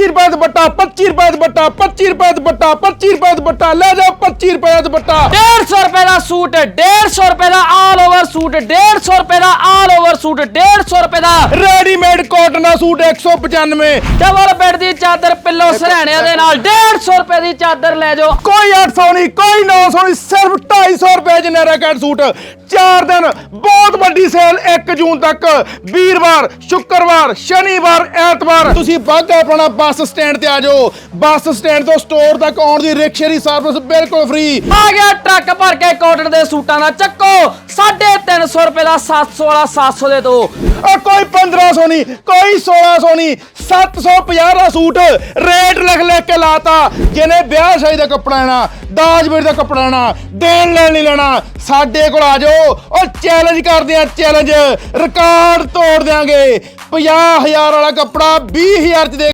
25 ਰੁਪਏ ਦਾ ਦੁਪੱਟਾ 25 ਰੁਪਏ ਦਾ ਦੁਪੱਟਾ 25 ਰੁਪਏ ਦਾ ਦੁਪੱਟਾ 25 ਰੁਪਏ ਦਾ ਦੁਪੱਟਾ ਲੈ ਜਾਓ 25 ਰੁਪਏ ਦਾ ਦੁਪੱਟਾ। 150 ਰੁਪਏ ਦਾ ਸੂਟ 150 ਰੁਪਏ ਦਾ ਆਲ ਓਵਰ ਸੂਟ 150 ਰੁਪਏ ਦਾ ਆਲ ਓਵਰ ਸੂਟ 150 ਰੁਪਏ ਦਾ ਰੈਡੀਮੇਡ ਕਾਟਨ ਦਾ ਸੂਟ 195 ਡਬਲ ਬੈੱਡ ਦੀ ਚਾਦਰ ਪਿੱਲੋ ਸਰਾਣਿਆਂ ਦੇ ਨਾਲ 150 ਰੁਪਏ ਦੀ ਚਾਦਰ ਲੈ ਜਾਓ। ਕੋਈ 800 ਨਹੀਂ ਕੋਈ 900 ਨਹੀਂ ਸਿਰਫ 250 ਰੁਪਏ ਚ ਨੈਰਾ ਕੈਟ ਸੂਟ। 4 ਦਿਨ ਬਹੁਤ ਵੱਡੀ ਸੇਲ 1 ਜੂਨ ਤੱਕ। ਵੀਰਵਾਰ ਸ਼ੁੱਕਰਵਾਰ ਸ਼ਨੀਵਾਰ ਐਤਵਾਰ। ਤੁਸੀਂ ਬਾਗਾ ਆਪਣਾ ਬੱਸ ਸਟੈਂਡ ਤੇ ਆ ਜਾਓ। ਬੱਸ ਸਟੈਂਡ ਤੋਂ ਸਟੋਰ ਤੱਕ ਆਉਣ ਦੀ ਰਿਕਸ਼ੇ ਦੀ ਸਰਵਿਸ ਬਿਲਕੁਲ ਫ੍ਰੀ ਆ ਗਿਆ ਟਰੱਕ ਭਰ ਕੇ ਕਾਟਨ ਦੇ ਸੂਟਾਂ ਦਾ ਚੱਕੋ। 350 ਰੁਪਏ ਦਾ 700 ਵਾਲਾ 700 ਦੇ ਦੋ। ਆ ਕੋਈ 1500 ਨਹੀਂ, ਕੋਈ 1600 ਨਹੀਂ 750 ਦਾ ਸੂਟ ਰੇਟ ਲਿਖ ਲਿਖ ਕੇ ਲਾਤਾ। ਜਿਹਨੇ ਵਿਆਹ ਸ਼ਾਦੀ ਦਾ ਕੱਪੜਾ ਲੈਣਾ ਦਾਜ ਵੇੜ ਦਾ ਕੱਪੜਾ ਲੈਣਾ, ਦੇਣ ਲੈਣ ਨਹੀਂ ਲੈਣਾ, ਸਾਡੇ ਕੋਲ ਆ ਜਾਓ। ਉਹ ਚੈਲੰਜ ਕਰਦੇ ਆ ਚੈਲੰਜ ਰਿਕਾਰਡ ਤੋੜ ਦਿਆਂਗੇ। 50000 ਵਾਲਾ ਕੱਪੜਾ 20000 ਚ ਦੇ